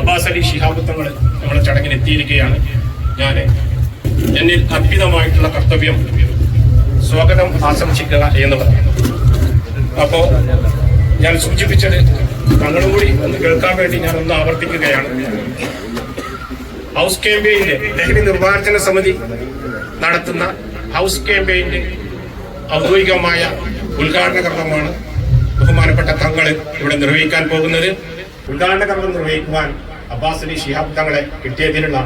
Abbas Ali Shihab Thangal നമ്മുടെ ചടങ്ങിൽ എത്തിയിരിക്കുകയാണ് ഞാൻ എന്നിൽ അർപ്പിതമായിട്ടുള്ള കർത്തവ്യം സ്വാഗതം ആശംസിക്കുക എന്നുള്ളത് അപ്പോ ഞാൻ സൂചിപ്പിച്ചത് തങ്ങളും കൂടി ഒന്ന് കേൾക്കാൻ വേണ്ടി ഞാൻ ഒന്ന് ആവർത്തിക്കുകയാണ്. ഹൗസ് ക്യാമ്പയിന്റെ ലഹരി നിർമ്മാർജന സമിതി നടത്തുന്ന ഹൗസ് ക്യാമ്പയിന്റെ ഔദ്യോഗികമായ ഉദ്ഘാടന കർമ്മമാണ് ബഹുമാനപ്പെട്ട തങ്ങൾ ഇവിടെ നിർവഹിക്കാൻ പോകുന്നത്. ഉദ്ഘാടന കർമ്മം നിർവഹിക്കുവാൻ അബ്ബാസ് അലി ഷിഹാബ് തങ്ങളെ കിട്ടിയതിനുള്ള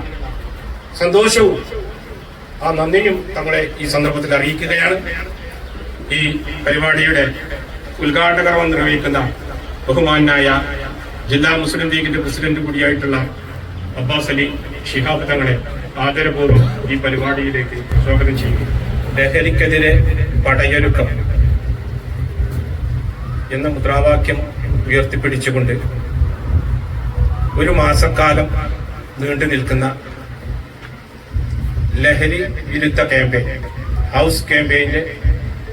സന്തോഷവും ആ നന്ദിയും തങ്ങളെ ഈ സന്ദർഭത്തിൽ അറിയിക്കുകയാണ്. ഈ പരിപാടിയുടെ ഉദ്ഘാടന കർമ്മം നിർവഹിക്കുന്ന ബഹുമാനായ ജില്ലാ മുസ്ലിം ലീഗിന്റെ പ്രസിഡന്റ് കൂടിയായിട്ടുള്ള അബ്ബാസ് അലി ഷിഹാബ് തങ്ങളെ ആദരപൂർവം ഈ പരിപാടിയിലേക്ക് സ്വാഗതം ചെയ്യും ലഹരിക്കെതിരെ പടയൊരുക്കം എന്ന മുദ്രാവാക്യം ഉയർത്തിപ്പിടിച്ചുകൊണ്ട് ഒരു മാസക്കാലം നീണ്ടു നിൽക്കുന്ന ലഹരി വിരുദ്ധ ക്യാമ്പയിൻ ഹൗസ് ക്യാമ്പയിന്റെ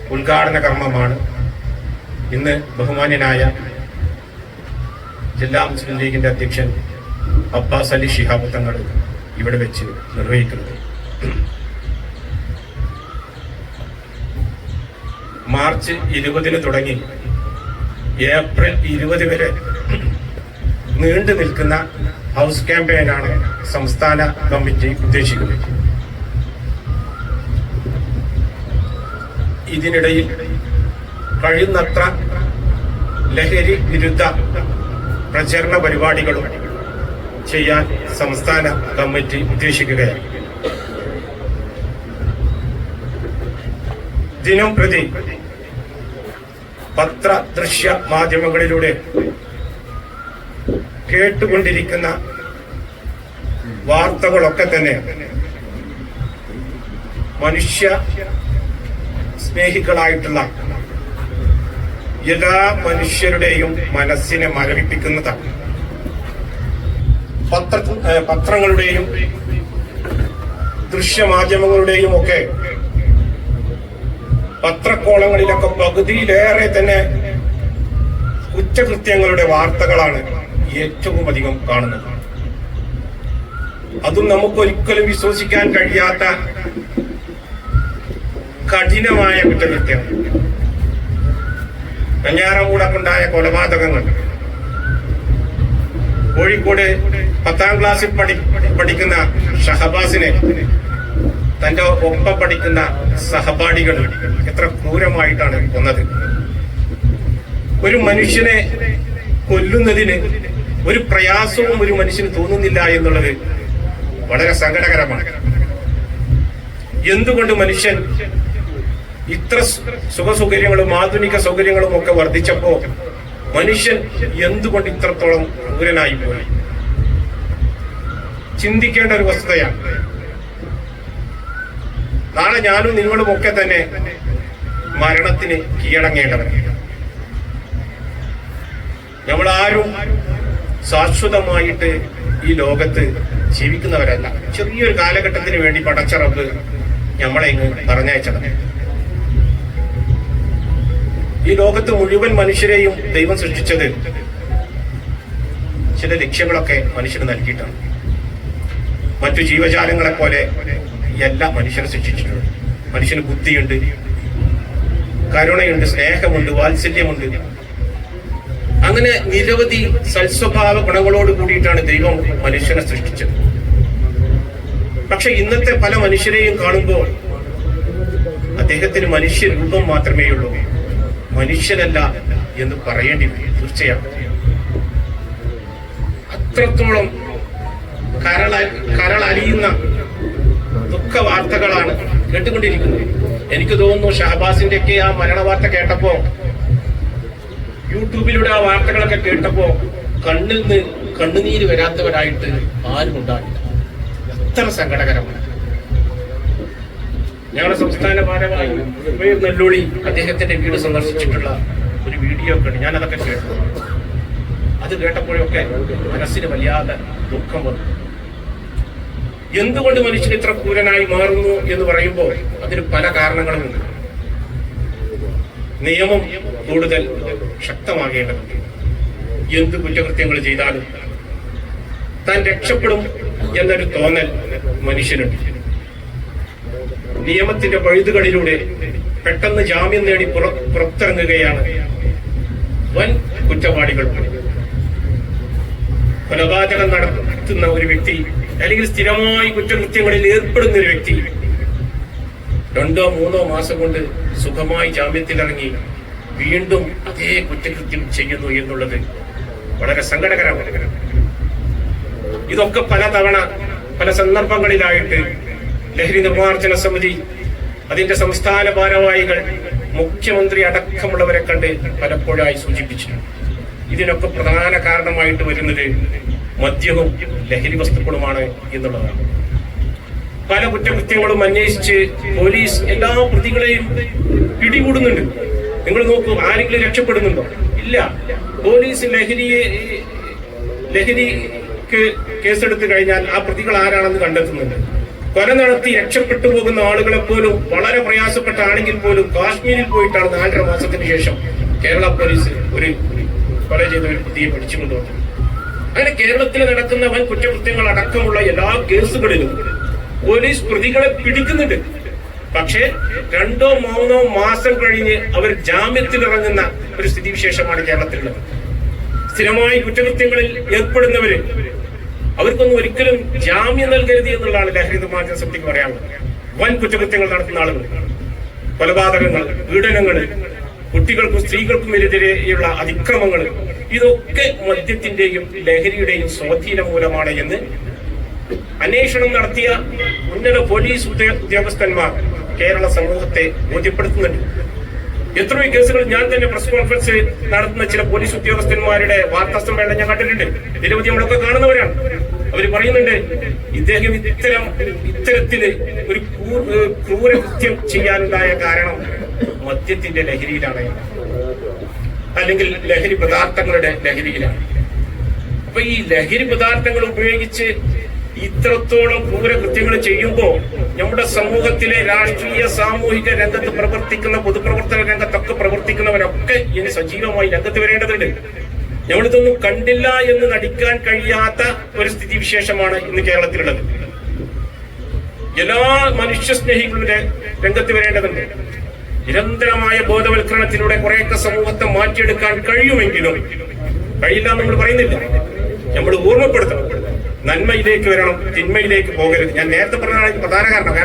ഉദ്ഘാടന കർമ്മമാണ് ഇന്ന് ബഹുമാന്യനായ ജില്ലാ മുസ്ലിം ലീഗിന്റെ അധ്യക്ഷൻ അബ്ബാസ് അലി ഷിഹാബ് തങ്ങൾ ഇവിടെ വെച്ച് നിർവഹിക്കുന്നത്. മാർച്ച് ഇരുപതിന് തുടങ്ങി ഏപ്രിൽ ഇരുപത് വരെ നീണ്ടു നിൽക്കുന്ന ഹൗസ് ക്യാമ്പയിനാണ് സംസ്ഥാന കമ്മിറ്റി ഉദ്ദേശിക്കുന്നത്. ഇതിനിടയിൽ കഴിയുന്നത്ര ലഹരി വിരുദ്ധ പ്രചരണ പരിപാടികളും ചെയ്യാൻ സംസ്ഥാന കമ്മിറ്റി ഉദ്ദേശിക്കുകയാണ്. ദിനം പ്രതി പത്ര ദൃശ്യ മാധ്യമങ്ങളിലൂടെ കേട്ടുകൊണ്ടിരിക്കുന്ന വാർത്തകളൊക്കെ തന്നെ മനുഷ്യ സ്നേഹികളായിട്ടുള്ള എല്ലാ മനുഷ്യരുടെയും മനസ്സിനെ മരവിപ്പിക്കുന്നതാണ്. പത്ര പത്രങ്ങളുടെയും ദൃശ്യമാധ്യമങ്ങളുടെയും ഒക്കെ പത്രക്കോളങ്ങളിലൊക്കെ പകുതിയിലേറെ തന്നെ കുറ്റകൃത്യങ്ങളുടെ വാർത്തകളാണ് ഏറ്റവും അധികം കാണുന്നത് അതും നമുക്കൊരിക്കലും വിശ്വസിക്കാൻ കഴിയാത്ത കഠിനമായ കുറ്റകൃത്യം വെഞ്ഞാറമൂടക്കുണ്ടായ കൊലപാതകങ്ങൾ. കോഴിക്കോട് പത്താം ക്ലാസ്സിൽ പഠി പഠിക്കുന്ന ഷഹബാസിനെ തന്റെ ഒപ്പം പഠിക്കുന്ന സഹപാഠികൾ എത്ര ക്രൂരമായിട്ടാണ് കൊന്നത്. ഒരു മനുഷ്യനെ കൊല്ലുന്നതിന് ഒരു പ്രയാസവും ഒരു മനുഷ്യന് തോന്നുന്നില്ല എന്നുള്ളത് വളരെ സങ്കടകരമാണ്. എന്തുകൊണ്ട് മനുഷ്യൻ ഇത്ര സുഖസൗകര്യങ്ങളും ആധുനിക സൗകര്യങ്ങളും ഒക്കെ വർദ്ധിച്ചപ്പോ മനുഷ്യൻ എന്തുകൊണ്ട് ഇത്രത്തോളം ക്രൂരനായി പോയി? ചിന്തിക്കേണ്ട ഒരു വസ്തുതയാണ്. നാളെ ഞാനും നിങ്ങളും ഒക്കെ തന്നെ മരണത്തിന് കീഴടങ്ങേണ്ടവരാണ്. നമ്മൾ ആരും ശാശ്വതമായിട്ട് ഈ ലോകത്ത് ജീവിക്കുന്നവരല്ല. ചെറിയൊരു കാലഘട്ടത്തിന് വേണ്ടി പടച്ചറബ് നമ്മളെ ഇങ്ങ് പറഞ്ഞയച്ചത് ഈ ലോകത്ത് മുഴുവൻ മനുഷ്യരെയും ദൈവം സൃഷ്ടിച്ചത് ചില ലക്ഷ്യങ്ങളൊക്കെ മനുഷ്യന് നൽകിയിട്ടാണ്. മറ്റു ജീവജാലങ്ങളെ പോലെ എല്ലാ മനുഷ്യനെ സൃഷ്ടിച്ചിട്ടുണ്ട്. മനുഷ്യന് ബുദ്ധിയുണ്ട് കരുണയുണ്ട് സ്നേഹമുണ്ട് വാത്സല്യമുണ്ട്. അങ്ങനെ നിരവധി സൽസ്വഭാവ ഗുണങ്ങളോട് കൂടിയിട്ടാണ് ദൈവം മനുഷ്യനെ സൃഷ്ടിച്ചത്. പക്ഷെ ഇന്നത്തെ പല മനുഷ്യരെയും കാണുമ്പോൾ അദ്ദേഹത്തിന് മനുഷ്യ രൂപം മാത്രമേ ഉള്ളൂ. മനുഷ്യനല്ല എന്ന് പറയേണ്ടി വരും തീർച്ചയാണ് അത്രത്തോളം കരള കരളലിയുന്ന ദുഃഖ വാർത്തകളാണ് കേട്ടുകൊണ്ടിരിക്കുന്നത്. എനിക്ക് തോന്നുന്നു ഷഹബാസിന്റെ ഒക്കെ ആ മരണ വാർത്ത കേട്ടപ്പോ യൂട്യൂബിലൂടെ ആ വാർത്തകളൊക്കെ കേട്ടപ്പോ കണ്ണിൽ നിന്ന് കണ്ണുനീര് വരാത്തവരായിട്ട് ആരും ഉണ്ടാകില്ല എത്ര സങ്കടകരമാണ്. ഞങ്ങളുടെ സംസ്ഥാന ഭാരവാഹി നെല്ലോളി അദ്ദേഹത്തിന്റെ വീട് സന്ദർശിച്ചിട്ടുള്ള ഒരു വീഡിയോ ഒക്കെ ഞാൻ അതൊക്കെ കേട്ടു. അത് കേട്ടപ്പോഴൊക്കെ മനസ്സിന് വല്ലാതെ ദുഃഖം വന്നു. എന്തുകൊണ്ട് മനുഷ്യൻ ഇത്ര ക്രൂരനായി മാറുന്നു എന്ന് പറയുമ്പോൾ അതിന് പല കാരണങ്ങളുമുണ്ട്. നിയമം കൂടുതൽ ശക്തമാകേണ്ടതുണ്ട്. എന്ത് കുറ്റകൃത്യങ്ങൾ ചെയ്താലും താൻ രക്ഷപ്പെടും എന്നൊരു തോന്നൽ മനുഷ്യനുണ്ട്. നിയമത്തിന്റെ പഴുതുകളിലൂടെ പെട്ടെന്ന് ജാമ്യം നേടി പുറ- പുറത്തിറങ്ങുകയാണ് വൻ കുറ്റവാളികൾ. കൊലപാതകം നടത്തുന്ന ഒരു വ്യക്തി അല്ലെങ്കിൽ സ്ഥിരമായി കുറ്റകൃത്യങ്ങളിൽ ഏർപ്പെടുന്ന ഒരു വ്യക്തി രണ്ടോ മൂന്നോ മാസം കൊണ്ട് സുഖമായി ജാമ്യത്തിലിറങ്ങി വീണ്ടും അതേ കുറ്റകൃത്യം ചെയ്യുന്നു എന്നുള്ളത് വളരെ സങ്കടകരമാണ് ഇതൊക്കെ പല തവണ പല സന്ദർഭങ്ങളിലായിട്ട് ലഹരി നിർമ്മാർജന സമിതി അതിന്റെ സംസ്ഥാന ഭാരവാഹികൾ മുഖ്യമന്ത്രി അടക്കമുള്ളവരെ കണ്ട് പലപ്പോഴായി സൂചിപ്പിച്ചിട്ടുണ്ട്. ഇതിനൊക്കെ പ്രധാന കാരണമായിട്ട് വരുന്നത് മദ്യവും ലഹരി വസ്തുക്കളുമാണ് എന്നുള്ളതാണ്. പല കുറ്റകൃത്യങ്ങളും അന്വേഷിച്ച് പോലീസ് എല്ലാ പ്രതികളെയും പിടികൂടുന്നുണ്ട്. നിങ്ങൾ നോക്കൂ ആരെങ്കിലും രക്ഷപ്പെടുന്നുണ്ടോ? ഇല്ല. പോലീസ് ലഹരിയെ ലഹരിക്ക് കേസെടുത്തു കഴിഞ്ഞാൽ ആ പ്രതികൾ ആരാണെന്ന് കണ്ടെത്തുന്നുണ്ട്. കൊല നടത്തി രക്ഷപ്പെട്ടു പോകുന്ന ആളുകളെ പോലും വളരെ പ്രയാസപ്പെട്ടാണെങ്കിൽ പോലും കാശ്മീരിൽ പോയിട്ടാണ് നാലര മാസത്തിന് ശേഷം കേരള പോലീസ് ഒരു കൊല ചെയ്ത ഒരു പ്രതിയെ പിടിച്ചുകൊണ്ടുവന്നത്. അങ്ങനെ കേരളത്തിൽ നടക്കുന്ന വൻ കുറ്റകൃത്യങ്ങൾ അടക്കമുള്ള എല്ലാ കേസുകളിലും പോലീസ് പ്രതികളെ പിടിക്കുന്നുണ്ട്. പക്ഷേ രണ്ടോ മൂന്നോ മാസം കഴിഞ്ഞ് അവർ ജാമ്യത്തിൽ ഇറങ്ങുന്ന ഒരു സ്ഥിതിവിശേഷമാണ് കേരളത്തിലുള്ളത്. സ്ഥിരമായി കുറ്റകൃത്യങ്ങളിൽ ഏർപ്പെടുന്നവര് അവർക്കൊന്നും ഒരിക്കലും ജാമ്യം നൽകരുത് എന്നുള്ളതാണ് ലഹരി നിർമ്മാർജന സമിതിക്ക് പറയാനുള്ളത്. വൻ കുറ്റകൃത്യങ്ങൾ നടത്തുന്ന ആളുകൾ കൊലപാതകങ്ങൾ പീഡനങ്ങൾ കുട്ടികൾക്കും സ്ത്രീകൾക്കും എതിരെയുള്ള അതിക്രമങ്ങൾ ഇതൊക്കെ മദ്യത്തിന്റെയും ലഹരിയുടെയും സ്വാധീനം മൂലമാണ് എന്ന് അന്വേഷണം നടത്തിയ ഉന്നത പോലീസ് ഉദ്യോ- ഉദ്യോഗസ്ഥന്മാർ കേരള സമൂഹത്തെ ബോധ്യപ്പെടുത്തുന്നുണ്ട്. എത്രയോ കേസുകൾ ഞാൻ തന്നെ പ്രസ് കോൺഫറൻസ് നടത്തുന്ന ചില പോലീസ് ഉദ്യോഗസ്ഥന്മാരുടെ വാർത്താ സമ്മേളനം ഞാൻ കണ്ടിട്ടുണ്ട്. നിരവധി നമ്മളൊക്കെ കാണുന്നവരാണ്. അവർ പറയുന്നുണ്ട് ഇദ്ദേഹം ഇത്തരം ഇത്തരത്തിൽ ഒരു ക്രൂരകൃത്യം ചെയ്യാനുണ്ടായ കാരണം മദ്യത്തിന്റെ ലഹരിയിലാണ്. അല്ലെങ്കിൽ ലഹരി പദാർത്ഥങ്ങളുടെ ലഹരിയിലാണ്. അപ്പൊ ഈ ലഹരി പദാർത്ഥങ്ങൾ ഉപയോഗിച്ച് ഇത്രത്തോളം ക്രൂരകൃത്യങ്ങൾ ചെയ്യുമ്പോൾ നമ്മുടെ സമൂഹത്തിലെ രാഷ്ട്രീയ സാമൂഹിക രംഗത്ത് പ്രവർത്തിക്കുന്ന പൊതുപ്രവർത്തന രംഗത്തൊക്കെ പ്രവർത്തിക്കുന്നവരൊക്കെ ഇനി സജീവമായി രംഗത്ത് വരേണ്ടതുണ്ട്. നമ്മളിതൊന്നും കണ്ടില്ല എന്ന് നടിക്കാൻ കഴിയാത്ത ഒരു സ്ഥിതിവിശേഷമാണ് ഇന്ന് കേരളത്തിലുള്ളത്. എല്ലാ മനുഷ്യ സ്നേഹികളുടെ ര- രംഗത്ത് വരേണ്ടതുണ്ട്. നിരന്തരമായ ബോധവൽക്കരണത്തിലൂടെ കുറെയൊക്കെ സമൂഹത്തെ മാറ്റിയെടുക്കാൻ കഴിയുമെങ്കിലും കഴിയില്ല നമ്മൾ പറയുന്നില്ല. നമ്മൾ ഓർമ്മപ്പെടുത്തണം. നന്മയിലേക്ക് വരണം തിന്മയിലേക്ക് പോകരുത്. ഞാൻ നേരത്തെ പറഞ്ഞതാണ് പ്രധാന കാരണം.